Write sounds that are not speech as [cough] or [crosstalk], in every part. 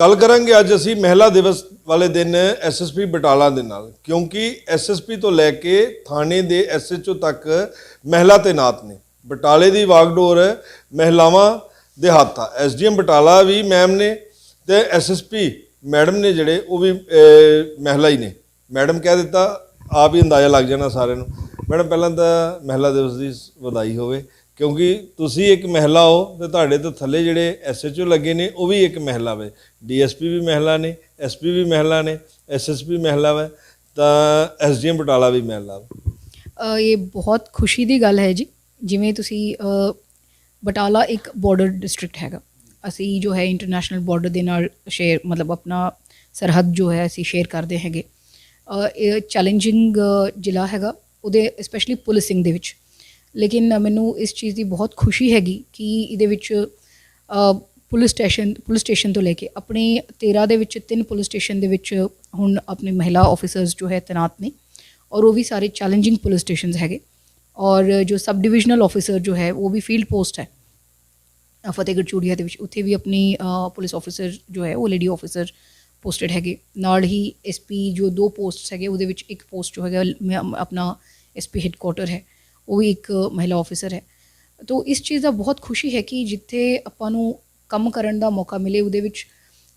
ਗੱਲ ਕਰਾਂਗੇ ਅੱਜ ਅਸੀਂ ਮਹਿਲਾ ਦਿਵਸ ਵਾਲੇ ਦਿਨ ਐਸਐਸਪੀ ਬਟਾਲਾ ਦੇ ਨਾਲ, ਕਿਉਂਕਿ ਐਸਐਸਪੀ ਤੋਂ ਲੈ ਕੇ ਥਾਣੇ ਦੇ ਐਸਐਚਓ ਤੱਕ ਮਹਿਲਾ ਤੈਨਾਤ ਨੇ। ਬਟਾਲੇ ਦੀ ਵਾਗਡੋਰ ਮਹਿਲਾਵਾਂ ਦੇ ਹੱਥ ਆ। ਐਸਡੀਐਮ ਬਟਾਲਾ ਵੀ ਮੈਮ ਨੇ ਤੇ ਐਸਐਸਪੀ ਮੈਡਮ ਨੇ ਜਿਹੜੇ, ਉਹ ਵੀ ਮਹਿਲਾ ਹੀ ਨੇ। ਮੈਡਮ ਕਹਿ ਦਿੱਤਾ, ਆਪ ਹੀ ਅੰਦਾਜ਼ਾ ਲੱਗ ਜਾਣਾ ਸਾਰਿਆਂ ਨੂੰ। ਮੈਡਮ, ਪਹਿਲਾਂ ਤਾਂ ਮਹਿਲਾ ਦਿਵਸ ਦੀ ਵਧਾਈ ਹੋਵੇ। ਕਿਉਂਕਿ ਤੁਸੀਂ ਇੱਕ ਮਹਿਲਾ ਹੋ ਤੇ ਤੁਹਾਡੇ ਤੋਂ ਥੱਲੇ ਜਿਹੜੇ ਐਸਐਚਓ ਲੱਗੇ ਨੇ, ਉਹ ਵੀ ਇੱਕ ਮਹਿਲਾ ਵੇ। ਡੀਐਸਪੀ ਵੀ ਮਹਿਲਾ ਨੇ ਐਸਪੀ ਵੀ ਮਹਿਲਾ ਨੇ ਐਸਐਸਪੀ ਮਹਿਲਾ ਵੇ, ਤਾਂ ਐਸਡੀਐਮ ਬਟਾਲਾ ਵੀ ਮਹਿਲਾ ਵਾ। ਇਹ ਬਹੁਤ ਖੁਸ਼ੀ ਦੀ ਗੱਲ ਹੈ ਜੀ। ਜਿਵੇਂ ਤੁਸੀਂ ਬਟਾਲਾ ਇੱਕ ਬਾਰਡਰ ਡਿਸਟ੍ਰਿਕਟ ਹੈਗਾ। ਅਸੀਂ ਜੋ ਹੈ ਇੰਟਰਨੈਸ਼ਨਲ ਬਾਰਡਰ ਦੇ ਨਾਲ ਸ਼ੇਅਰ ਮਤਲਬ ਆਪਣਾ ਸਰਹੱਦ ਜੋ ਹੈ ਅਸੀਂ ਸ਼ੇਅਰ ਕਰਦੇ ਹੈਗੇ। ਇਹ ਚੈਲੰਜਿੰਗ ਜ਼ਿਲ੍ਹਾ ਹੈਗਾ। ਉਹਦੇ ਸਪੈਸ਼ਲੀ ਪੁਲਿਸਿੰਗ ਦੇ ਵਿੱਚ। ਲੇਕਿਨ ਮੈਨੂੰ ਇਸ ਚੀਜ਼ ਦੀ ਬਹੁਤ ਖੁਸ਼ੀ ਹੈਗੀ ਕਿ ਇਹਦੇ ਵਿੱਚ ਪੁਲਿਸ ਸਟੇਸ਼ਨ ਪੁਲਿਸ ਸਟੇਸ਼ਨ ਤੋਂ ਲੈ ਕੇ ਆਪਣੇ 13 ਦੇ ਵਿੱਚ ਤਿੰਨ ਪੁਲਿਸ ਸਟੇਸ਼ਨ ਦੇ ਵਿੱਚ ਹੁਣ ਆਪਣੇ ਮਹਿਲਾ ਆਫੀਸਰਸ ਜੋ ਹੈ ਤੈਨਾਤ ਨੇ ਔਰ ਉਹ ਵੀ ਸਾਰੇ ਚੈਲੰਜਿੰਗ ਪੁਲਿਸ ਸਟੇਸ਼ਨਸ ਹੈਗੇ ਔਰ ਜੋ ਸਬ ਡਿਵੀਜ਼ਨਲ ਆਫੀਸਰ ਜੋ ਹੈ ਉਹ ਵੀ ਫੀਲਡ ਪੋਸਟ ਹੈ। ਫਤਿਹਗੜ੍ਹ ਚੂੜੀਆ ਦੇ ਵਿੱਚ ਉੱਥੇ ਵੀ ਆਪਣੀ ਪੁਲਿਸ ਆਫੀਸਰ ਜੋ ਹੈ ਉਹ ਲੇਡੀ ਆਫੀਸਰ ਪੋਸਟਡ ਹੈਗੇ। ਨਾਲ ਹੀ ਐਸਪੀ ਜੋ ਦੋ ਪੋਸਟਸ ਹੈਗੇ ਉਹਦੇ ਵਿੱਚ ਇੱਕ ਪੋਸਟ ਜੋ ਹੈਗਾ, ਮ- ਆਪਣਾ ਐਸਪੀ ਹੈੱਡਕੁਆਟਰ ਹੈ। ਉਹ ਵੀ ਇੱਕ ਮਹਿਲਾ ਆਫੀਸਰ ਹੈ। ਤੋ ਇਸ ਚੀਜ਼ ਦਾ ਬਹੁਤ ਖੁਸ਼ੀ ਹੈ ਕਿ ਜਿੱਥੇ ਆਪਾਂ ਨੂੰ ਕੰਮ ਕਰਨ ਦਾ ਮੌਕਾ ਮਿਲੇ, ਉਹਦੇ ਵਿੱਚ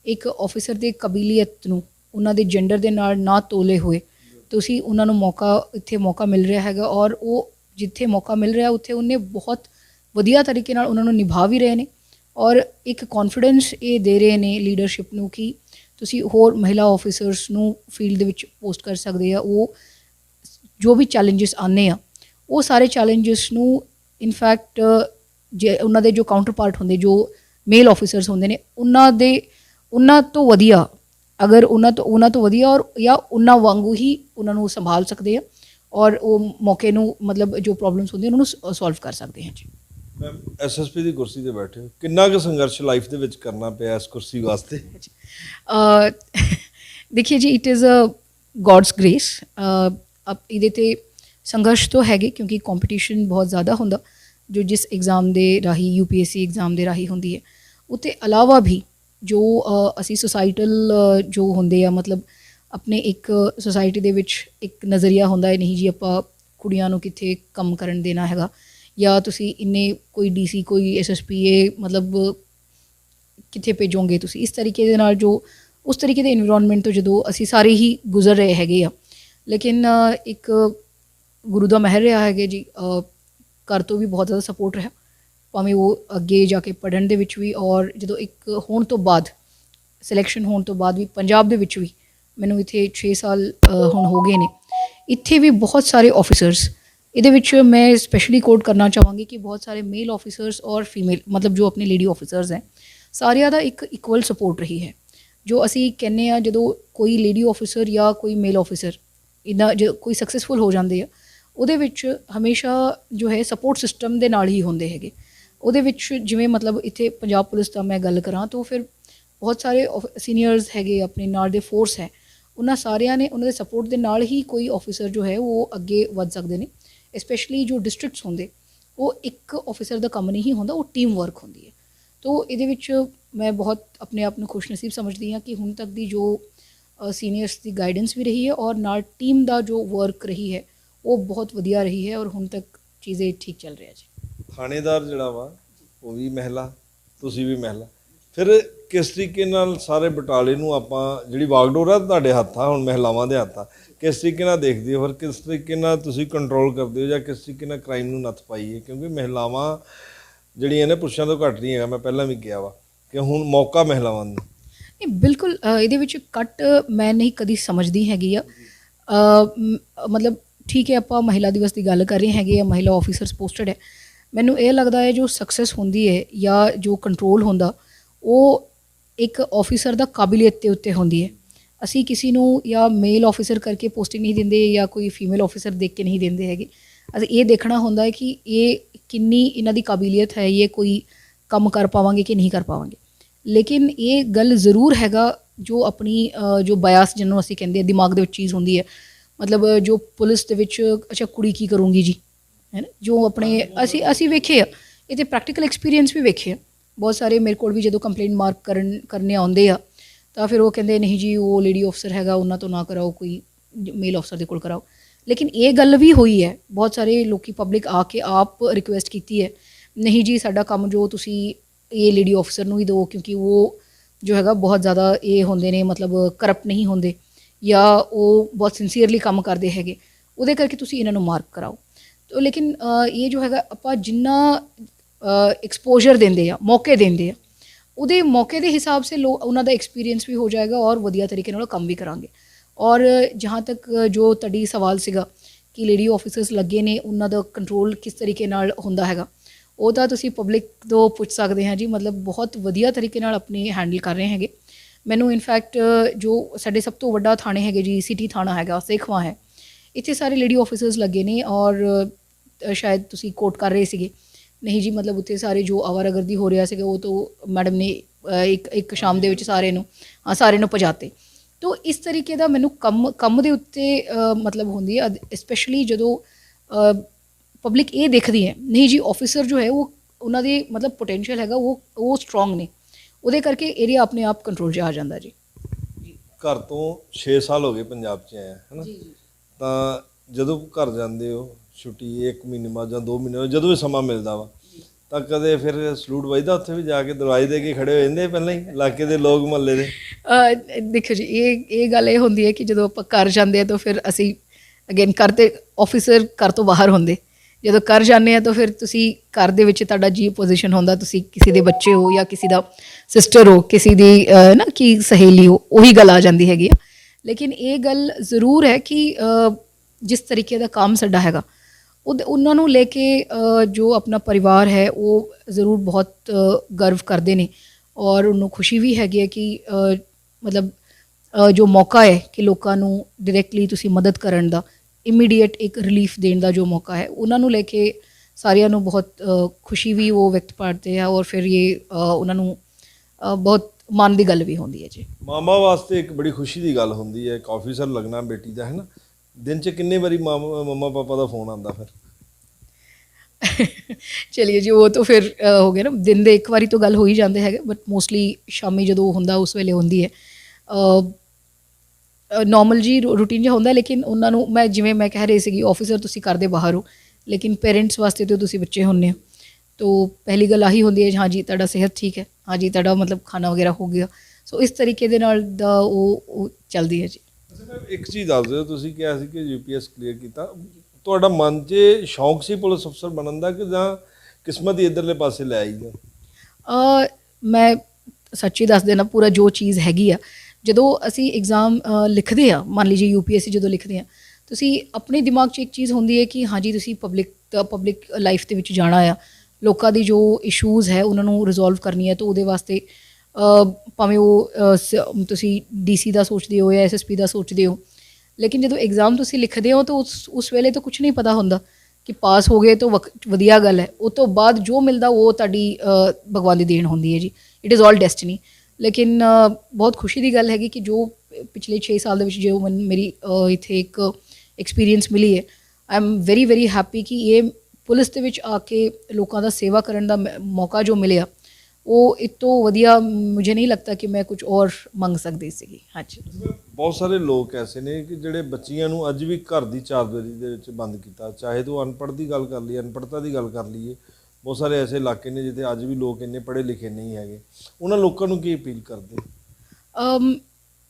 ਇੱਕ ਆਫੀਸਰ ਦੇ ਕਬੀਲੀਅਤ ਨੂੰ, ਉਹਨਾਂ ਦੇ ਜੈਂਡਰ ਦੇ ਨਾਲ ਨਾ ਤੋਲੇ ਹੋਏ, ਤੁਸੀਂ ਉਹਨਾਂ ਨੂੰ ਮੌਕਾ, ਇੱਥੇ ਮੌਕਾ ਮਿਲ ਰਿਹਾ ਹੈਗਾ ਔਰ ਉਹ ਜਿੱਥੇ ਮੌਕਾ ਮਿਲ ਰਿਹਾ, ਉੱਥੇ ਉਹਨੇ ਬਹੁਤ ਵਧੀਆ ਤਰੀਕੇ ਨਾਲ ਉਹਨਾਂ ਨੂੰ ਨਿਭਾ ਵੀ ਰਹੇ ਨੇ ਔਰ ਇੱਕ ਕੌਨਫੀਡੈਂਸ ਇਹ ਦੇ ਰਹੇ ਨੇ ਲੀਡਰਸ਼ਿਪ ਨੂੰ ਕਿ ਤੁਸੀਂ ਹੋਰ ਮਹਿਲਾ ਆਫੀਸਰਸ ਨੂੰ ਫੀਲਡ ਦੇ ਵਿੱਚ ਪੋਸਟ ਕਰ ਸਕਦੇ ਆ, ਉਹ ਜੋ ਵੀ ਚੈਲੰਜਸ ਆਨੇ ਆ ਉਹ ਸਾਰੇ ਚੈਲੰਜਸ ਨੂੰ ਇਨਫੈਕਟ ਜੇ ਉਹਨਾਂ ਦੇ ਜੋ ਕਾਊਂਟਰ ਪਾਰਟ ਹੁੰਦੇ ਜੋ ਮੇਲ ਆਫੀਸਰਸ ਹੁੰਦੇ ਨੇ ਉਹਨਾਂ ਦੇ ਉਹਨਾਂ ਤੋਂ ਵਧੀਆ ਅਗਰ ਉਹਨਾਂ ਤੋਂ ਉਹਨਾਂ ਤੋਂ ਵਧੀਆ ਔਰ ਜਾਂ ਉਹਨਾਂ ਵਾਂਗੂ ਹੀ ਉਹਨਾਂ ਨੂੰ ਸੰਭਾਲ ਸਕਦੇ ਆ ਔਰ ਉਹ ਮੌਕੇ ਨੂੰ ਮਤਲਬ ਜੋ ਪ੍ਰੋਬਲਮਸ ਹੁੰਦੀਆਂ ਉਹਨਾਂ ਨੂੰ ਸੋਲਵ ਕਰ ਸਕਦੇ ਹਾਂ ਜੀ। ਮੈਮ ਐਸਐਸਪੀ ਦੀ ਕੁਰਸੀ ਤੇ ਬੈਠੇ ਹੋ ਕਿੰਨਾ ਕੁ ਸੰਘਰਸ਼ ਲਾਈਫ ਦੇ ਵਿੱਚ ਕਰਨਾ ਪਿਆ ਇਸ ਕੁਰਸੀ ਵਾਸਤੇ? ਅ ਦੇਖਿਏ ਜੀ it is a God's grace ਅ ਇਹਦੇ ਤੇ ਸੰਘਰਸ਼ ਤੋਂ ਹੈਗੇ ਕਿਉਂਕਿ ਕੰਪੀਟੀਸ਼ਨ ਬਹੁਤ ਜ਼ਿਆਦਾ ਹੁੰਦਾ, ਜੋ ਜਿਸ ਐਗਜ਼ਾਮ ਦੇ ਰਾਹੀਂ ਯੂਪੀਐਸਸੀ ਐਗਜ਼ਾਮ ਦੇ ਰਾਹੀਂ ਹੁੰਦੀ ਹੈ। ਉਤੇ ਇਲਾਵਾ ਵੀ ਜੋ ਅਸੀਂ ਸੋਸਾਇਟਲ ਜੋ ਹੁੰਦੇ ਆ, ਮਤਲਬ ਆਪਣੇ ਇੱਕ ਸੋਸਾਇਟੀ ਦੇ ਵਿੱਚ ਇੱਕ ਨਜ਼ਰੀਆ ਹੁੰਦਾ ਹੈ, ਨਹੀਂ ਜੀ ਆਪਾਂ ਕੁੜੀਆਂ ਨੂੰ ਕਿੱਥੇ ਕੰਮ ਕਰਨ ਦੇਣਾ ਹੈਗਾ ਜਾਂ ਤੁਸੀਂ ਇੰਨੇ ਕੋਈ ਡੀਸੀ ਕੋਈ ਐਸਐਸਪੀਏ ਮਤਲਬ ਕਿੱਥੇ ਭੇਜੋਗੇ ਤੁਸੀਂ। ਇਸ ਤਰੀਕੇ ਦੇ ਨਾਲ ਜੋ, ਉਸ ਤਰੀਕੇ ਦੇ এনवायरमेंट ਤੋਂ ਜਦੋਂ ਅਸੀਂ ਸਾਰੇ ਹੀ ਗੁਜ਼ਰ ਰਹੇ ਹੈਗੇ ਆ। ਲੇਕਿਨ ਇੱਕ ਗੁਰੂ ਦਾ ਮਹਿਰ ਰਿਹਾ ਹੈਗੇ ਜੀ ਘਰ ਤੋਂ ਵੀ ਬਹੁਤ ਜ਼ਿਆਦਾ ਸਪੋਰਟ ਰਿਹਾ। ਭਾਵੇਂ ਉਹ ਅੱਗੇ ਜਾ ਕੇ ਪੜਨ ਦੇ ਵਿੱਚ ਵੀ ਔਰ ਜਦੋਂ ਇੱਕ ਹੋਣ ਤੋਂ ਬਾਅਦ ਸਿਲੈਕਸ਼ਨ ਹੋਣ ਤੋਂ ਬਾਅਦ ਵੀ, ਪੰਜਾਬ ਦੇ ਵਿੱਚ ਵੀ ਮੈਨੂੰ ਇੱਥੇ 6 ਸਾਲ ਹੁਣ ਹੋ ਗਏ ਨੇ। ਇੱਥੇ ਵੀ ਬਹੁਤ ਸਾਰੇ ਆਫੀਸਰਸ ਇਹਦੇ ਵਿੱਚ ਮੈਂ ਸਪੈਸ਼ਲੀ ਕੋਟ ਕਰਨਾ ਚਾਹਾਂਗੀ ਕਿ ਬਹੁਤ ਸਾਰੇ ਮੇਲ ਆਫੀਸਰਸ ਔਰ ਫੀਮੇਲ ਮਤਲਬ ਜੋ ਆਪਣੇ ਲੇਡੀ ਆਫੀਸਰਸ ਹੈ, ਸਾਰਿਆਂ ਦਾ ਇੱਕ ਇਕੁਅਲ ਸਪੋਰਟ ਰਹੀ ਹੈ। ਜੋ ਅਸੀਂ ਕਹਿੰਨੇ ਆ ਜਦੋਂ ਕੋਈ ਲੇਡੀ ਆਫੀਸਰ ਜਾਂ ਕੋਈ ਮੇਲ ਆਫੀਸਰ ਇਦਾਂ ਜੋ ਕੋਈ ਸਕਸੈਸਫੁਲ ਹੋ ਜਾਂਦੇ ਆ ਉਹਦੇ ਵਿੱਚ ਹਮੇਸ਼ਾ ਜੋ ਹੈ ਸਪੋਰਟ ਸਿਸਟਮ ਦੇ ਨਾਲ ਹੀ ਹੁੰਦੇ ਹੈਗੇ। ਉਹਦੇ ਵਿੱਚ ਜਿਵੇਂ ਮਤਲਬ ਇੱਥੇ ਪੰਜਾਬ ਪੁਲਿਸ ਦਾ ਮੈਂ ਗੱਲ ਕਰਾਂ ਤਾਂ ਫਿਰ ਬਹੁਤ ਸਾਰੇ ਸੀਨੀਅਰਸ ਹੈਗੇ ਆਪਣੇ ਨਾਲ ਦੇ ਫੋਰਸ ਹੈ। ਉਹਨਾਂ ਸਾਰਿਆਂ ਨੇ ਉਹਨਾਂ ਦੇ ਸਪੋਰਟ ਦੇ ਨਾਲ ਹੀ ਕੋਈ ਆਫੀਸਰ ਜੋ ਹੈ ਉਹ ਅੱਗੇ ਵੱਧ ਸਕਦੇ ਨੇ। ਸਪੈਸ਼ਲੀ ਜੋ ਡਿਸਟ੍ਰਿਕਟਸ ਹੁੰਦੇ, ਉਹ ਇੱਕ ਆਫੀਸਰ ਦਾ ਕੰਮ ਨਹੀਂ ਹੁੰਦਾ, ਉਹ ਟੀਮ ਵਰਕ ਹੁੰਦੀ ਹੈ। ਤੋ ਇਹਦੇ ਵਿੱਚ ਮੈਂ ਬਹੁਤ ਆਪਣੇ ਆਪ ਨੂੰ ਖੁਸ਼ਨਸੀਬ ਸਮਝਦੀ ਹਾਂ ਕਿ ਹੁਣ ਤੱਕ ਦੀ ਜੋ ਸੀਨੀਅਰਸ ਦੀ ਗਾਈਡੈਂਸ ਵੀ ਰਹੀ ਹੈ ਔਰ ਨਾਲ ਟੀਮ ਦਾ ਜੋ ਵਰਕ ਰਹੀ ਹੈ ਉਹ ਬਹੁਤ ਵਧੀਆ ਰਹੀ ਹੈ ਔਰ ਹੁਣ ਤੱਕ ਚੀਜ਼ੇ ਠੀਕ ਚੱਲ ਰਿਹਾ ਜੀ। ਥਾਣੇਦਾਰ ਜਿਹੜਾ ਵਾ ਉਹ ਵੀ ਮਹਿਲਾ ਤੁਸੀਂ ਵੀ ਮਹਿਲਾ। ਫਿਰ ਕਿਸ ਤਰੀਕੇ ਨਾਲ ਸਾਰੇ ਬਟਾਲੇ ਨੂੰ ਆਪਾਂ ਜਿਹੜੀ ਵਾਗਡੋਰ ਆ ਤੁਹਾਡੇ ਹੱਥ ਆ ਹੁਣ ਮਹਿਲਾਵਾਂ ਦੇ ਹੱਥ ਆ ਕਿਸ ਤਰੀਕੇ ਨਾਲ ਦੇਖਦੇ ਹੋ ਫਿਰ ਕਿਸ ਤਰੀਕੇ ਨਾਲ ਤੁਸੀਂ ਕੰਟਰੋਲ ਕਰਦੇ ਹੋ ਜਾਂ ਕਿਸ ਤਰੀਕੇ ਨਾਲ ਕ੍ਰਾਈਮ ਨੂੰ ਨੱਥ ਪਾਈ ਹੈ? ਕਿਉਂਕਿ ਮਹਿਲਾਵਾਂ ਜਿਹੜੀਆਂ ਨੇ ਪੁਰਸ਼ਾਂ ਤੋਂ ਘੱਟ ਨਹੀਂ ਹੈਗਾ ਮੈਂ ਪਹਿਲਾਂ ਵੀ ਕਿਹਾ ਵਾ ਕਿ ਹੁਣ ਮੌਕਾ ਮਹਿਲਾਵਾਂ ਨੂੰ। ਨਹੀਂ ਬਿਲਕੁਲ ਅ, ਇਹਦੇ ਵਿੱਚ ਕੱਟ ਮੈਂ ਨਹੀਂ ਕਦੀ ਸਮਝਦੀ ਹੈਗੀ ਆ। ਅ, ਮ, ਮਤਲਬ ਠੀਕ ਹੈ, ਆਪਾਂ ਮਹਿਲਾ ਦਿਵਸ ਦੀ ਗੱਲ ਕਰ ਰਹੇ ਹੈਗੇ ਆ, ਮਹਿਲਾ ਆਫੀਸਰਸ ਪੋਸਟਡ ਹੈ। ਮੈਨੂੰ ਇਹ ਲੱਗਦਾ ਹੈ ਜੋ ਸਕਸੈਸ ਹੁੰਦੀ ਹੈ ਜਾਂ ਜੋ ਕੰਟਰੋਲ ਹੁੰਦਾ, ਉਹ ਇੱਕ ਆਫੀਸਰ ਦਾ ਕਾਬਲੀਅਤ ਦੇ ਉੱਤੇ ਹੁੰਦੀ ਹੈ। ਅਸੀਂ ਕਿਸੇ ਨੂੰ ਜਾਂ ਮੇਲ ਆਫੀਸਰ ਕਰਕੇ ਪੋਸਟਿੰਗ ਨਹੀਂ ਦਿੰਦੇ ਜਾਂ ਕੋਈ ਫੀਮੇਲ ਆਫੀਸਰ ਦੇਖ ਕੇ ਨਹੀਂ ਦਿੰਦੇ ਹੈਗੇ। ਅਸੀਂ ਇਹ ਦੇਖਣਾ ਹੁੰਦਾ ਹੈ ਕਿ ਇਹ ਕਿੰਨੀ ਇਹਨਾਂ ਦੀ ਕਾਬਲੀਅਤ ਹੈ, ਇਹ ਕੋਈ ਕੰਮ ਕਰ ਪਾਵਾਂਗੇ ਕਿ ਨਹੀਂ ਕਰ ਪਾਵਾਂਗੇ। ਲੇਕਿਨ ਇਹ ਗੱਲ ਜ਼ਰੂਰ ਹੈਗਾ ਜੋ ਆਪਣੀ ਜੋ ਬਾਇਸ ਜਿਹਨੂੰ ਅਸੀਂ ਕਹਿੰਦੇ ਆ, ਦਿਮਾਗ ਦੇ ਵਿੱਚ ਚੀਜ਼ ਹੁੰਦੀ ਹੈ। ਮਤਲਬ ਜੋ ਪੁਲਿਸ ਦੇ ਵਿੱਚ ਅੱਛਾ ਕੁੜੀ ਕੀ ਕਰੂੰਗੀ ਜੀ? ਹੈ ਨਾ? ਜੋ ਆਪਣੇ ਅਸੀਂ ਅਸੀਂ ਵੇਖੇ ਆ। ਇਹ ਤੇ ਪ੍ਰੈਕਟੀਕਲ ਐਕਸਪੀਰੀਅੰਸ ਵੀ ਵੇਖੇ ਆ। ਬਹੁਤ ਸਾਰੇ ਮੇਰੇ ਕੋਲ ਵੀ ਜਦੋਂ ਕੰਪਲੇਂਟ ਮਾਰਕ ਕਰਨ ਕਰਨੇ ਆਉਂਦੇ ਆ ਤਾਂ ਫਿਰ ਉਹ ਕਹਿੰਦੇ ਨਹੀਂ ਜੀ ਉਹ ਲੇਡੀ ਅਫਸਰ ਹੈਗਾ ਉਹਨਾਂ ਤੋਂ ਨਾ ਕਰਾਓ ਕੋਈ ਮੇਲ ਅਫਸਰ ਦੇ ਕੋਲ ਕਰਾਓ। ਲੇਕਿਨ ਇਹ ਗੱਲ ਵੀ ਹੋਈ ਹੈ। ਬਹੁਤ ਸਾਰੇ ਲੋਕੀ ਪਬਲਿਕ ਆ ਕੇ ਆਪ ਰਿਕੁਐਸਟ ਕੀਤੀ ਹੈ ਨਹੀਂ ਜੀ ਸਾਡਾ ਕੰਮ ਜੋ ਤੁਸੀਂ ਇਹ ਲੇਡੀ ਅਫਸਰ ਨੂੰ ਹੀ ਦਿਓ ਕਿਉਂਕਿ ਉਹ ਜੋ ਹੈਗਾ ਬਹੁਤ ਜ਼ਿਆਦਾ ਇਹ ਹੁੰਦੇ ਨੇ ਮਤਲਬ ਕਰਪਟ ਨਹੀਂ ਹੁੰਦੇ। ਜਾਂ ਉਹ ਬਹੁਤ ਸਿੰਸੀਅਰਲੀ ਕੰਮ ਕਰਦੇ ਹੈਗੇ, ਉਹਦੇ ਕਰਕੇ ਤੁਸੀਂ ਇਹਨਾਂ ਨੂੰ ਮਾਰਕ ਕਰਾਓ। ਤੋ ਲੇਕਿਨ ਇਹ ਜੋ ਹੈਗਾ, ਆਪਾਂ ਜਿੰਨਾ ਐਕਸਪੋਜ਼ਰ ਦਿੰਦੇ ਆ, ਮੌਕੇ ਦਿੰਦੇ ਆ, ਉਹਦੇ ਮੌਕੇ ਦੇ ਹਿਸਾਬ ਸੇ ਲੋ, ਉਹਨਾਂ ਦਾ ਐਕਸਪੀਰੀਅੰਸ ਵੀ ਹੋ ਜਾਏਗਾ ਔਰ ਵਧੀਆ ਤਰੀਕੇ ਨਾਲ ਕੰਮ ਵੀ ਕਰਾਂਗੇ। ਔਰ ਜਹਾਂ ਤੱਕ ਜੋ ਤੁਹਾਡੀ ਸਵਾਲ ਸੀਗਾ ਕਿ ਲੇਡੀ ਆਫੀਸਰਸ ਲੱਗੇ ਨੇ, ਉਹਨਾਂ ਦਾ ਕੰਟਰੋਲ ਕਿਸ ਤਰੀਕੇ ਨਾਲ ਹੁੰਦਾ ਹੈਗਾ, ਉਹ ਤਾਂ ਤੁਸੀਂ ਪਬਲਿਕ ਤੋਂ ਪੁੱਛ ਸਕਦੇ ਹਾਂ ਜੀ, ਮਤਲਬ ਬਹੁਤ ਵਧੀਆ ਤਰੀਕੇ ਨਾਲ ਆਪਣੀ ਹੈਂਡਲ ਕਰ ਰਹੇ ਹੈਗੇ। ਮੈਨੂੰ ਇਨਫੈਕਟ ਜੋ ਸਾਡੇ ਸਭ ਤੋਂ ਵੱਡਾ ਥਾਣੇ ਹੈਗੇ ਜੀ ਸਿਟੀ ਥਾਣਾ ਹੈਗਾ, ਸੇਖਵਾ ਹੈ, ਇੱਥੇ ਸਾਰੇ ਲੇਡੀ ਆਫੀਸਰਸ ਲੱਗੇ ਨੇ ਔਰ ਸ਼ਾਇਦ ਤੁਸੀਂ ਕੋਟ ਕਰ ਰਹੇ ਸੀਗੇ। ਨਹੀਂ ਜੀ, ਮਤਲਬ ਉੱਥੇ ਸਾਰੇ ਜੋ ਆਵਾਰਾਗਰਦੀ ਹੋ ਰਿਹਾ ਸੀਗਾ, ਉਹ ਤੋਂ ਮੈਡਮ ਨੇ ਇੱਕ ਇੱਕ ਸ਼ਾਮ ਦੇ ਵਿੱਚ ਸਾਰੇ ਨੂੰ, ਹਾਂ ਸਾਰੇ ਨੂੰ ਪਜਾਤੇ ਤੋ ਇਸ ਤਰੀਕੇ ਦਾ ਮੈਨੂੰ ਕੰਮ ਕੰਮ ਦੇ ਉੱਤੇ ਮਤਲਬ ਹੁੰਦੀ ਹੈ ਸਪੈਸ਼ਲੀ ਜਦੋਂ ਪਬਲਿਕ ਇਹ ਦੇਖਦੀ ਹੈ, ਨਹੀਂ ਜੀ ਆਫੀਸਰ ਜੋ ਹੈ, ਉਹ, ਉਹਨਾਂ ਦੇ ਮਤਲਬ ਪੋਟੈਂਸ਼ੀਅਲ ਹੈਗਾ, ਉਹ ਉਹ ਸਟਰੋਂਗ ਨੇ। ਉਹਦੇ ਕਰਕੇ ਏਰੀਆ ਆਪਣੇ ਆਪ ਕੰਟਰੋਲ 'ਚ ਆ ਜਾਂਦਾ ਜੀ। ਘਰ ਤੋਂ 6 ਸਾਲ ਹੋ ਗਏ ਪੰਜਾਬ 'ਚ ਆਇਆ ਹੈ ਨਾ ਜੀ ਤਾਂ ਜਦੋਂ ਘਰ ਜਾਂਦੇ ਹੋ ਛੁੱਟੀ 1 ਮਹੀਨੇ ਬਾਅਦ ਜਾਂ 2 ਮਹੀਨੇ ਬਾਅਦ ਜਦੋਂ ਵੀ ਸਮਾਂ ਮਿਲਦਾ ਵਾ ਤਾਂ ਕਦੇ ਫਿਰ ਸਲੂਟ ਵੱਜਦਾ ਉੱਥੇ ਵੀ ਜਾ ਕੇ ਦਰਵਾਜ਼ੇ ਦੇ ਕੇ ਖੜੇ ਹੋ ਜਾਂਦੇ ਪਹਿਲਾਂ ਹੀ ਇਲਾਕੇ ਦੇ ਲੋਕ ਮਹੱਲੇ ਦੇ? ਦੇਖੋ ਜੀ ਇਹ ਇਹ ਗੱਲ ਇਹ ਹੁੰਦੀ ਹੈ ਕਿ ਜਦੋਂ ਆਪਾਂ ਘਰ ਜਾਂਦੇ ਆ ਤਾਂ ਫਿਰ ਅਸੀਂ ਅਗੇਨ ਘਰ ਤੇ ਆਫੀਸਰ ਘਰ ਤੋਂ ਬਾਹਰ ਹੁੰਦੇ। ਜਦੋਂ ਘਰ ਜਾਂਦੇ ਆ ਤਾਂ ਫਿਰ ਤੁਸੀਂ ਘਰ ਦੇ ਵਿੱਚ ਤੁਹਾਡਾ ਜੀ ਪੋਜੀਸ਼ਨ ਹੁੰਦਾ ਤੁਸੀਂ ਕਿਸੇ ਦੇ ਬੱਚੇ ਹੋ ਜਾਂ ਕਿਸੇ ਦਾ ਸਿਸਟਰ ਹੋ ਕਿਸੇ ਦੀ ਅ, ਨਾ ਕੀ ਸਹੇਲੀ ਹੋ ਉਹੀ ਗੱਲ ਆ ਜਾਂਦੀ ਹੈਗੀ ਆ। ਲੇਕਿਨ ਇਹ ਗੱਲ ਜ਼ਰੂਰ ਹੈ ਕਿ ਜਿਸ ਤਰੀਕੇ ਦਾ ਕੰਮ ਸਾਡਾ ਹੈਗਾ ਉਹਨਾਂ ਨੂੰ ਲੈ ਕੇ ਜੋ ਆਪਣਾ ਪਰਿਵਾਰ ਹੈ ਉਹ ਜ਼ਰੂਰ ਬਹੁਤ ਗਰਵ ਕਰਦੇ ਨੇ। ਔਰ ਉਹਨੂੰ ਖੁਸ਼ੀ ਵੀ ਹੈਗੀ ਹੈ ਕਿ ਮਤਲਬ ਜੋ ਮੌਕਾ ਹੈ ਕਿ ਲੋਕਾਂ ਨੂੰ ਡਾਇਰੈਕਟਲੀ ਤੁਸੀਂ ਮਦਦ ਕਰਨ ਦਾ ਇਮੀਡੀਏਟ ਇੱਕ ਰਿਲੀਫ ਦੇਣ ਦਾ ਜੋ ਮੌਕਾ ਹੈ ਉਹਨਾਂ ਨੂੰ ਲੈ ਕੇ ਸਾਰਿਆਂ ਨੂੰ ਬਹੁਤ ਖੁਸ਼ੀ ਵੀ ਉਹ ਵਿਅਕਤ ਕਰਦੇ ਆ ਔਰ ਫਿਰ ਇਹ ਉਹਨਾਂ ਨੂੰ ਬਹੁਤ ਮਾਣ ਦੀ ਗੱਲ ਵੀ ਹੁੰਦੀ ਹੈ ਜੀ। ਮਾਮਾ ਵਾਸਤੇ ਇੱਕ ਬੜੀ ਖੁਸ਼ੀ ਦੀ ਗੱਲ ਹੁੰਦੀ ਹੈ ਇੱਕ ਆਫੀਸਰ ਲੱਗਣਾ ਬੇਟੀ ਦਾ ਹੈ ਨਾ ਦਿਨ 'ਚ ਕਿੰਨੇ ਵਾਰੀ ਮਾਮਾ ਮੰਮਾ ਪਾਪਾ ਦਾ ਫੋਨ ਆਉਂਦਾ ਫਿਰ? [laughs] ਚਲਿਏ ਜੀ ਉਹ ਤਾਂ ਫਿਰ ਹੋ ਗਿਆ ਨਾ ਦਿਨ ਦੇ ਇੱਕ ਵਾਰੀ ਤੋਂ ਗੱਲ ਹੋ ਹੀ ਜਾਂਦੇ ਹੈਗੇ ਬਟ ਮੋਸਟਲੀ ਸ਼ਾਮੀ ਜਦੋਂ ਹੁੰਦਾ ਉਸ ਵੇਲੇ ਹੁੰਦੀ ਹੈ। ਨਾਰਮਲ ਜੀ ਰੂਟੀਨ ਜਿਹਾ ਹੁੰਦਾ ਲੇਕਿਨ ਉਹਨਾਂ ਨੂੰ ਮੈਂ ਜਿਵੇਂ ਮੈਂ ਕਹਿ ਰਹੀ ਸੀਗੀ ਆਫੀਸਰ ਤੁਸੀਂ ਕਰਦੇ ਬਾਹਰ ਹੋ ਲੇਕਿਨ ਪੇਰੈਂਟਸ ਵਾਸਤੇ ਤਾਂ ਤੁਸੀਂ ਬੱਚੇ ਹੁੰਨੇ ਹੋ। ਤੋ ਪਹਿਲੀ ਗੱਲ ਆਹੀ ਹੁੰਦੀ ਹੈ ਹਾਂ ਜੀ ਤੁਹਾਡਾ ਸਿਹਤ ਠੀਕ ਹੈ ਹਾਂ ਜੀ ਤੁਹਾਡਾ ਮਤਲਬ ਖਾਣਾ ਵਗੈਰਾ ਹੋ ਗਿਆ। ਸੋ ਇਸ ਤਰੀਕੇ ਦੇ ਨਾਲ ਦਾ ਉਹ ਚੱਲਦੀ ਹੈ ਜੀ। ਇੱਕ ਚੀਜ਼ ਦੱਸ ਦਿਓ ਤੁਸੀਂ ਕਿਹਾ ਸੀ ਕਿ ਯੂਪੀਐਸ ਕਲੀਅਰ ਕੀਤਾ। ਤੁਹਾਡਾ ਮਨ 'ਚ ਸ਼ੌਂਕ ਸੀ ਪੁਲਿਸ ਅਫਸਰ ਬਣਨ ਦਾ ਕਿ ਜਾਂ ਕਿਸਮਤ ਹੀ ਇਧਰਲੇ ਪਾਸੇ ਲੈ ਆਈ ਜਾਂ ਅ, ਮੈਂ ਸੱਚੀ ਦੱਸ ਦੇਣਾ ਪੂਰਾ ਜੋ ਚੀਜ਼ ਹੈਗੀ ਆ ਜਦੋਂ ਅਸੀਂ ਐਗਜ਼ਾਮ ਲਿਖਦੇ ਆ ਮੰਨ ਲੀजिए ਯੂਪੀਐਸਸੀ ਜਦੋਂ ਲਿਖਦੇ ਆ ਤੁਸੀਂ ਆਪਣੇ ਦਿਮਾਗ 'ਚ ਇੱਕ ਚੀਜ਼ ਹੁੰਦੀ ਹੈ ਕਿ ਹਾਂਜੀ ਤੁਸੀਂ ਪਬਲਿਕ ਪਬਲਿਕ ਲਾਈਫ ਦੇ ਵਿੱਚ ਜਾਣਾ ਆ ਲੋਕਾਂ ਦੀ ਜੋ ਇਸ਼ੂਜ਼ ਹੈ ਉਹਨਾਂ ਨੂੰ ਰਿਜ਼ੋਲਵ ਕਰਨੀ ਹੈ ਤਾਂ ਉਹਦੇ ਵਾਸਤੇ ਭਾਵੇਂ ਉਹ ਅ, ਸ- ਤੁਸੀਂ ਡੀਸੀ ਦਾ ਸੋਚਦੇ ਹੋ ਜਾਂ ਐਸਐਸਪੀ ਦਾ ਸੋਚਦੇ ਹੋ ਲੇਕਿਨ ਜਦੋਂ ਐਗਜ਼ਾਮ ਤੁਸੀਂ ਲਿਖਦੇ ਹੋ ਤਾਂ ਉਸ ਉਸ ਵੇਲੇ ਤਾਂ ਕੁਝ ਨਹੀਂ ਪਤਾ ਹੁੰਦਾ ਕਿ ਪਾਸ ਹੋ ਗਏ ਤਾਂ ਵਕ- ਵਧੀਆ ਗੱਲ ਹੈ ਉਹ ਤੋਂ ਬਾਅਦ ਜੋ ਮਿਲਦਾ ਉਹ ਤੁਹਾਡੀ ਅ, ਭਗਵਾਨ ਦੀ ਦੇਣ ਹੁੰਦੀ ਹੈ ਜੀ ਇਟ ਇਜ਼ ਆਲ ਡੈਸਟੀਨੀ ਲੇਕਿਨ ਬਹੁਤ ਖੁਸ਼ੀ ਦੀ ਗੱਲ ਹੈਗੀ ਕਿ ਜੋ ਪਿਛਲੇ 6 ਸਾਲ ਦੇ ਵਿੱਚ ਜੋ ਮੈਨੂੰ ਮੇਰੀ ਇੱਥੇ ਇੱਕ ਐਕਸਪੀਰੀਅੰਸ ਮਿਲੀ ਹੈ I am very very happy ਕਿ ਇਹ ਪੁਲਿਸ ਦੇ ਵਿੱਚ ਆ ਕੇ ਲੋਕਾਂ ਦਾ ਸੇਵਾ ਕਰਨ ਦਾ ਮੌਕਾ ਜੋ ਮਿਲਿਆ, ਉਹ ਇਹ ਤੋਂ ਵਧੀਆ ਮੁਝੇ ਨਹੀਂ ਲੱਗਦਾ ਕਿ ਮੈਂ ਕੁਝ ਹੋਰ ਮੰਗ ਸਕਦੀ ਸੀਗੀ। ਹਾਂਜੀ। ਬਹੁਤ ਸਾਰੇ ਲੋਕ ਐਸੇ ਨੇ ਕਿ ਜਿਹੜੇ ਬੱਚੀਆਂ ਨੂੰ ਅੱਜ ਵੀ ਘਰ ਦੀ ਚਾਰਦਵਾਰੀ ਦੇ ਵਿੱਚ ਬੰਦ ਕੀਤਾ, ਚਾਹੇ ਤੂੰ ਅਨਪੜ੍ਹ ਦੀ ਗੱਲ ਕਰ ਲਈ, ਅਨਪੜ੍ਹਤਾ ਦੀ ਗੱਲ ਕਰ ਲਈਏ ਬਹੁਤ ਸਾਰੇ ਐਸੇ ਇਲਾਕੇ ਨੇ ਜਿੱਥੇ ਅੱਜ ਵੀ ਲੋਕ ਇੰਨੇ ਪੜ੍ਹੇ ਲਿਖੇ ਨਹੀਂ ਹੈਗੇ। ਉਹਨਾਂ ਲੋਕਾਂ ਨੂੰ ਕੀ ਅਪੀਲ ਕਰਦੇ? ਅਮ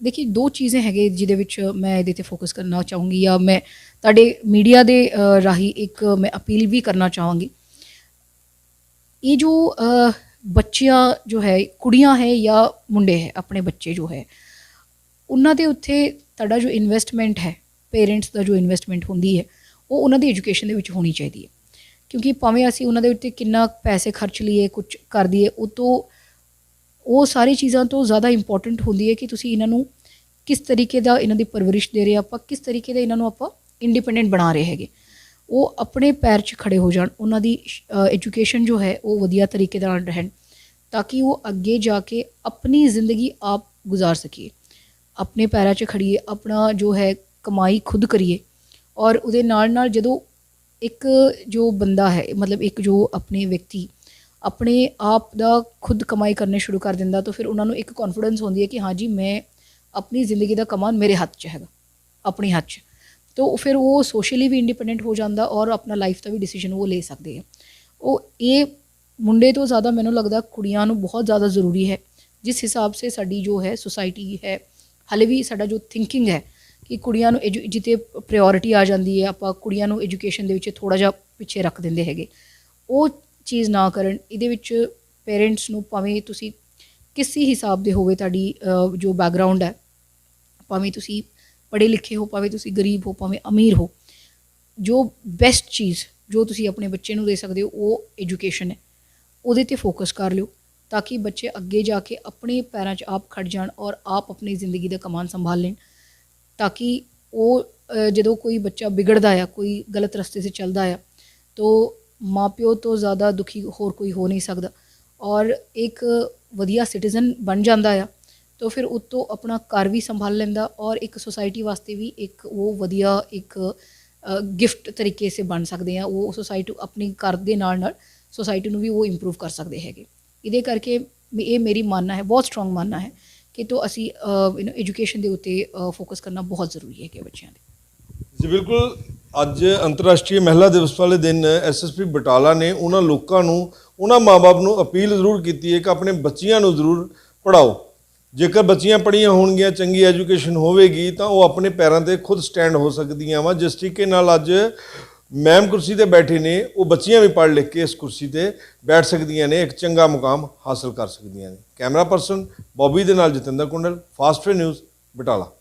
ਦੇਖੀ ਦੋ ਚੀਜ਼ਾਂ ਹੈਗੇ ਜਿਹਦੇ ਵਿੱਚ ਮੈਂ ਇਹਦੇ ਤੇ ਫੋਕਸ ਕਰਨਾ ਚਾਹੂੰਗੀ ਜਾਂ ਮੈਂ ਤੁਹਾਡੇ ਮੀਡੀਆ ਦੇ ਅ, ਰਾਹੀਂ ਇੱਕ ਮੈਂ ਅਪੀਲ ਵੀ ਕਰਨਾ ਚਾਹਾਂਗੀ। ਇਹ ਜੋ ਅ, ਬੱਚੀਆਂ ਜੋ ਹੈ ਕੁੜੀਆਂ ਹੈ ਜਾਂ ਮੁੰਡੇ ਹੈ ਆਪਣੇ ਬੱਚੇ ਜੋ ਹੈ ਉਹਨਾਂ ਦੇ ਉੱਤੇ ਤੁਹਾਡਾ ਜੋ ਇਨਵੈਸਟਮੈਂਟ ਹੈ ਪੇਰੈਂਟਸ ਦਾ ਜੋ ਇਨਵੈਸਟਮੈਂਟ ਹੁੰਦੀ ਹੈ ਉਹ ਉਹਨਾਂ ਦੀ ਐਜੂਕੇਸ਼ਨ ਦੇ ਵਿੱਚ ਹੋਣੀ ਚਾਹੀਦੀ ਹੈ। ਕਿਉਂਕਿ ਭਾਵੇਂ ਅਸੀਂ ਉਹਨਾਂ ਦੇ ਉੱਤੇ ਕਿੰਨਾ ਪੈਸੇ ਖਰਚ ਲਈਏ ਕੁਝ ਕਰ ਦਈਏ, ਉਹ ਤੋਂ ਉਹ ਸਾਰੀ ਚੀਜ਼ਾਂ ਤੋਂ ਜ਼ਿਆਦਾ ਇੰਪੋਰਟੈਂਟ ਹੁੰਦੀ ਹੈ ਕਿ ਤੁਸੀਂ ਇਹਨਾਂ ਨੂੰ ਕਿਸ ਤਰੀਕੇ ਦਾ ਇਹਨਾਂ ਦੀ ਪਰਵਰਿਸ਼ ਦੇ ਰਹੇ ਆਪਾਂ ਕਿਸ ਤਰੀਕੇ ਦਾ ਇਹਨਾਂ ਨੂੰ ਆਪਾਂ ਇੰਡੀਪੈਂਡੈਂਟ ਬਣਾ ਰਹੇ ਹੈਗੇ। ਉਹ ਆਪਣੇ ਪੈਰ 'ਚ ਖੜੇ ਹੋ ਜਾਣ, ਉਹਨਾਂ ਦੀ ਐਜੂਕੇਸ਼ਨ ਜੋ ਹੈ, ਉਹ ਵਧੀਆ ਤਰੀਕੇ ਨਾਲ ਰਹਿਣ, ਤਾਂ ਕਿ ਉਹ ਅੱਗੇ ਜਾ ਕੇ ਆਪਣੀ ਜ਼ਿੰਦਗੀ ਆਪ ਗੁਜ਼ਾਰ ਸਕੀਏ। ਆਪਣੇ ਪੈਰਾਂ 'ਚ ਖੜੀਏ, ਆਪਣਾ ਜੋ ਹੈ ਕਮਾਈ ਖੁਦ ਕਰੀਏ ਔਰ ਉਹਦੇ ਨਾਲ ਨਾਲ ਜਦੋਂ ਇੱਕ ਜੋ ਬੰਦਾ ਹੈ, ਮਤਲਬ ਇੱਕ ਜੋ ਆਪਣੇ ਵਿਅਕਤੀ ਆਪਣੇ ਆਪ ਦਾ ਖੁਦ ਕਮਾਈ ਕਰਨੇ ਸ਼ੁਰੂ ਕਰ ਦਿੰਦਾ, ਤਾਂ ਫਿਰ ਉਹਨਾਂ ਨੂੰ ਇੱਕ ਕੌਨਫੀਡੈਂਸ ਹੁੰਦੀ ਹੈ ਕਿ ਹਾਂ ਜੀ, ਮੈਂ ਆਪਣੀ ਜ਼ਿੰਦਗੀ ਦਾ ਕਮਾਨ ਮੇਰੇ ਹੱਥ 'ਚ ਹੈਗਾ, ਆਪਣੇ ਹੱਥ 'ਚ। ਤਾਂ ਫਿਰ ਉਹ ਸੋਸ਼ਲੀ ਵੀ ਇੰਡੀਪੈਂਡੈਂਟ ਹੋ ਜਾਂਦਾ ਔਰ ਆਪਣਾ ਲਾਈਫ ਦਾ ਵੀ ਡਿਸੀਜਨ ਉਹ ਲੈ ਸਕਦੇ ਆ। ਉਹ ਇਹ ਮੁੰਡੇ ਤੋਂ ਜ਼ਿਆਦਾ ਮੈਨੂੰ ਲੱਗਦਾ ਕੁੜੀਆਂ ਨੂੰ ਬਹੁਤ ਜ਼ਿਆਦਾ ਜ਼ਰੂਰੀ ਹੈ। ਜਿਸ ਹਿਸਾਬ ਸੇ ਸਾਡੀ ਜੋ ਹੈ ਸੁਸਾਇਟੀ ਹੈ, ਹਲੇ ਵੀ ਸਾਡਾ ਜੋ ਥਿੰਕਿੰਗ ਹੈ ਕਿ ਕੁੜੀਆਂ ਨੂੰ ਐਜੂ ਜਿੱਥੇ ਪ੍ਰਾਇੋਰਟੀ ਆ ਜਾਂਦੀ ਹੈ ਆਪਾਂ ਕੁੜੀਆਂ ਨੂੰ ਐਜੂਕੇਸ਼ਨ ਦੇ ਵਿੱਚ ਥੋੜਾ ਜਿਹਾ ਪਿੱਛੇ ਰੱਖ ਦਿੰਦੇ ਹੈਗੇ। ਉਹ ਚੀਜ਼ ਨਾ ਕਰਨ ਇਹਦੇ ਵਿੱਚ ਪੇਰੈਂਟਸ ਨੂੰ ਭਾਵੇਂ ਤੁਸੀਂ ਕਿਸੇ ਹਿਸਾਬ ਦੇ ਹੋਵੇ ਤੁਹਾਡੀ ਅਹ, ਜੋ ਬੈਕਗ੍ਰਾਉਂਡ ਹੈ ਭਾਵੇਂ ਤੁਸੀਂ ਪੜ੍ਹੇ ਲਿਖੇ ਹੋ ਭਾਵੇਂ ਤੁਸੀਂ ਗਰੀਬ ਹੋ ਭਾਵੇਂ ਅਮੀਰ ਹੋ ਜੋ ਬੈਸਟ ਚੀਜ਼ ਜੋ ਤੁਸੀਂ ਆਪਣੇ ਬੱਚੇ ਨੂੰ ਦੇ ਸਕਦੇ ਹੋ ਉਹ ਐਜੂਕੇਸ਼ਨ ਹੈ। ਉਹਦੇ ਤੇ ਫੋਕਸ ਕਰ ਲਿਓ ਤਾਂ ਕਿ ਬੱਚੇ ਅੱਗੇ ਜਾ ਕੇ ਆਪਣੇ ਪੈਰਾਂ 'ਚ ਆਪ ਖੜ ਜਾਣ ਔਰ ਆਪ ਆਪਣੀ ਜ਼ਿੰਦਗੀ ਦਾ ਕਮਾਨ ਸੰਭਾਲ ਲੈਣ। ਤਾਂ ਕਿ ਉਹ ਜਦੋਂ ਕੋਈ ਬੱਚਾ ਵਿਗੜਦਾ ਆ, ਕੋਈ ਗਲਤ ਰਸਤੇ ਤੇ ਚੱਲਦਾ ਆ, ਤੋ ਮਾਪਿਓ ਤੋਂ ਜ਼ਿਆਦਾ ਦੁਖੀ ਹੋਰ ਕੋਈ ਹੋ ਨਹੀਂ ਸਕਦਾ। ਔਰ ਇੱਕ ਵਧੀਆ ਸਿਟੀਜ਼ਨ ਬਣ ਜਾਂਦਾ ਆ, ਤਾਂ ਫਿਰ ਉਤੋਂ ਆਪਣਾ ਘਰ ਵੀ ਸੰਭਾਲ ਲੈਂਦਾ ਔਰ ਇੱਕ ਸੁਸਾਇਟੀ ਵਾਸਤੇ ਵੀ ਇੱਕ ਉਹ ਵਧੀਆ ਇੱਕ ਗਿਫਟ ਤਰੀਕੇ ਸੇ ਬਣ ਸਕਦੇ ਆ। ਉਹ ਸੁਸਾਇਟੀ ਆਪਣੀ ਘਰ ਦੇ ਨਾਲ ਨਾਲ ਸੋਸਾਇਟੀ ਨੂੰ ਵੀ ਉਹ ਇੰਪਰੂਵ ਕਰ ਸਕਦੇ ਹੈਗੇ। ਇਹਦੇ ਕਰਕੇ ਮੇ- ਇਹ ਮੇਰੀ ਮੰਨਣਾ ਹੈ, ਬਹੁਤ ਸਟਰੋਂਗ ਮੰਨਣਾ ਹੈ ਕਿ ਤੋਂ ਅਸੀਂ ਯੂ نو ਐਜੂਕੇਸ਼ਨ ਦੇ ਉੱਤੇ ਫੋਕਸ ਕਰਨਾ ਬਹੁਤ ਜ਼ਰੂਰੀ ਹੈ ਕਿ ਬੱਚਿਆਂ ਦੇ ਜੀ, ਬਿਲਕੁਲ। ਅੱਜ ਅੰਤਰਰਾਸ਼ਟਰੀ ਮਹਿਲਾ ਦਿਵਸ ਵਾਲੇ ਦਿਨ ਐਸਐਸਪੀ ਬਟਾਲਾ ਨੇ ਉਹਨਾਂ ਲੋਕਾਂ ਨੂੰ, ਉਹਨਾਂ ਮਾਪੇ ਨੂੰ ਅਪੀਲ ਜ਼ਰੂਰ ਕੀਤੀ ਹੈ ਕਿ ਆਪਣੇ ਬੱਚਿਆਂ ਨੂੰ ਜ਼ਰੂਰ ਪੜਾਓ ਜੇਕਰ ਬੱਚੀਆਂ ਪੜ੍ਹੀਆਂ ਹੋਣਗੀਆਂ, ਚੰਗੀ ਐਜੂਕੇਸ਼ਨ ਹੋਵੇਗੀ, ਤਾਂ ਉਹ ਆਪਣੇ ਪੈਰਾਂ ਤੇ ਖੁਦ ਸਟੈਂਡ ਹੋ ਸਕਦੀਆਂ ਵਾ। ਜਿਸ ਤਰੀਕੇ ਨਾਲ ਅੱਜ ਮੈਮ ਕੁਰਸੀ ਤੇ ਬੈਠੇ ਨੇ, ਉਹ ਬੱਚੀਆਂ ਵੀ ਪੜ੍ਹ ਲਿਖ ਕੇ ਇਸ ਕੁਰਸੀ ਤੇ ਬੈਠ ਸਕਦੀਆਂ ਨੇ, ਇੱਕ ਚੰਗਾ ਮੁਕਾਮ ਹਾਸਲ ਕਰ ਸਕਦੀਆਂ ਨੇ। ਕੈਮਰਾ ਪਰਸਨ ਬੌਬੀ ਦੇ ਨਾਲ ਜਤਿੰਦਰ ਕੁੰਡਲ, ਫਾਸਟ ਨਿਊਜ਼, ਬਟਾਲਾ।